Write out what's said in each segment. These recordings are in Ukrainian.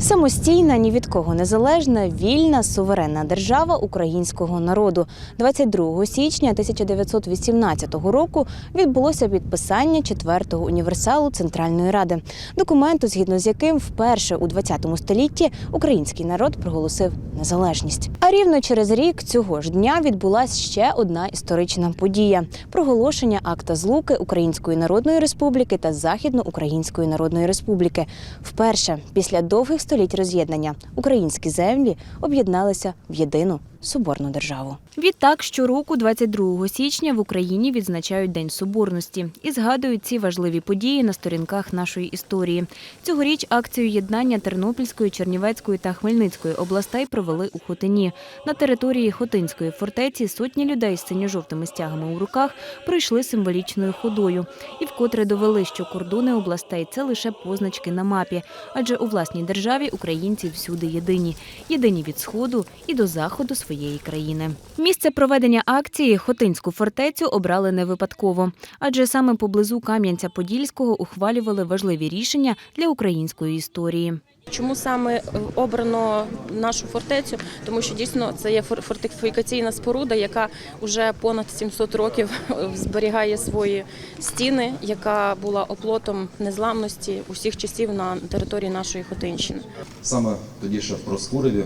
Самостійна, ні від кого незалежна, вільна, суверенна держава українського народу. 22 січня 1918 року відбулося підписання четвертого універсалу Центральної Ради, документу, згідно з яким вперше у 20 столітті український народ проголосив незалежність. А рівно через рік цього ж дня відбулася ще одна історична подія проголошення акта злуки Української Народної Республіки та Західноукраїнської Народної Республіки. Вперше після довгих століть роз'єднання. Українські землі об'єдналися в єдину соборну державу. Відтак щороку, 22 січня, в Україні відзначають День Соборності і згадують ці важливі події на сторінках нашої історії. Цьогоріч акцію єднання Тернопільської, Чернівецької та Хмельницької областей провели у Хотині. На території Хотинської фортеці сотні людей з синьо-жовтими стягами у руках пройшли символічною ходою і вкотре довели, що кордони областей це лише позначки на мапі, адже у власній державі українці всюди єдині, єдині від сходу і до заходу своєї країни. Місце проведення акції Хотинську фортецю обрали не випадково, адже саме поблизу Кам'янця-Подільського ухвалювали важливі рішення для української історії. Чому саме е, обрано нашу фортецю? Тому що дійсно це є фор- фортифікаційна споруда, яка вже понад 700 років зберігає свої стіни, яка була оплотом незламності усіх часів на території нашої Хотинщини. Саме тоді ще в Проскуреві,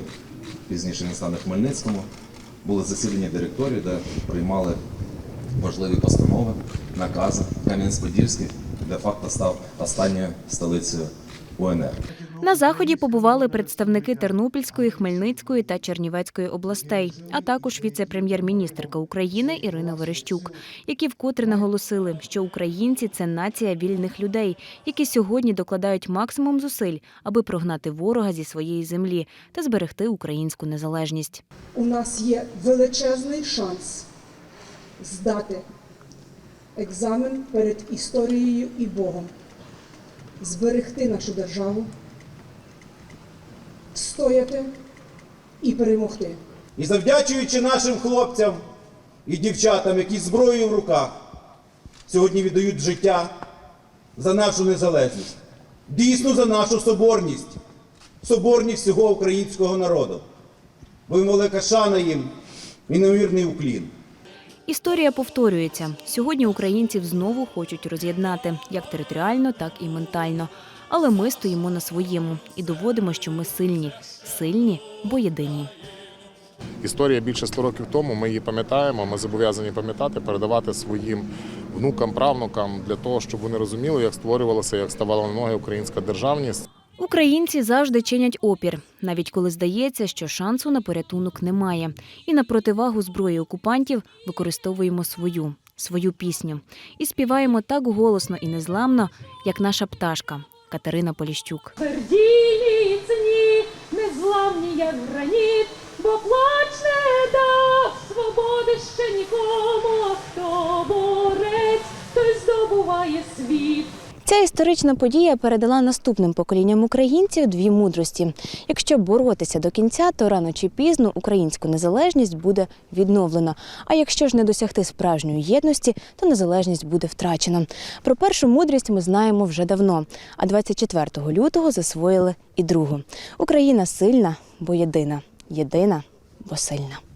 пізніше він стане Хмельницькому, були засідання директорії, де приймали важливі постанови, накази. Кам'янець-Подільський де факто став останньою столицею УНР. На заході побували представники Тернопільської, Хмельницької та Чернівецької областей, а також віце-прем'єр-міністрка України Ірина Верещук, які вкотре наголосили, що українці це нація вільних людей, які сьогодні докладають максимум зусиль, аби прогнати ворога зі своєї землі та зберегти українську незалежність. у нас є величезний шанс здати екзамен перед історією і Богом, зберегти нашу державу, стояти і перемогти. І завдячуючи нашим хлопцям і дівчатам, які зброєю в руках сьогодні віддають життя за нашу незалежність, дійсно за нашу соборність, соборність всього українського народу. Бо велика шана їм і невірний уклін. Історія повторюється. Сьогодні українців знову хочуть роз'єднати як територіально, так і ментально. Але ми стоїмо на своєму і доводимо, що ми сильні, сильні, бо єдині. Історія більше 100 років тому. Ми її пам'ятаємо. Ми зобов'язані пам'ятати, передавати своїм внукам, правнукам для того, щоб вони розуміли, як створювалася, як ставала на ноги українська державність. Українці завжди чинять опір, навіть коли здається, що шансу на порятунок немає. І на противагу зброї окупантів використовуємо свою, свою пісню. І співаємо так голосно і незламно, як наша пташка Катерина Поліщук. Тверді міцні, незламні, як граніт, бо плач не дав свободи ще нікому, а хто борець, той здобуває світ. Ця історична подія передала наступним поколінням українців дві мудрості. Якщо боротися до кінця, то рано чи пізно українську незалежність буде відновлено. А якщо ж не досягти справжньої єдності, то незалежність буде втрачена. Про першу мудрість ми знаємо вже давно. А 24 лютого засвоїли і другу. Україна сильна, бо єдина. Єдина, бо сильна.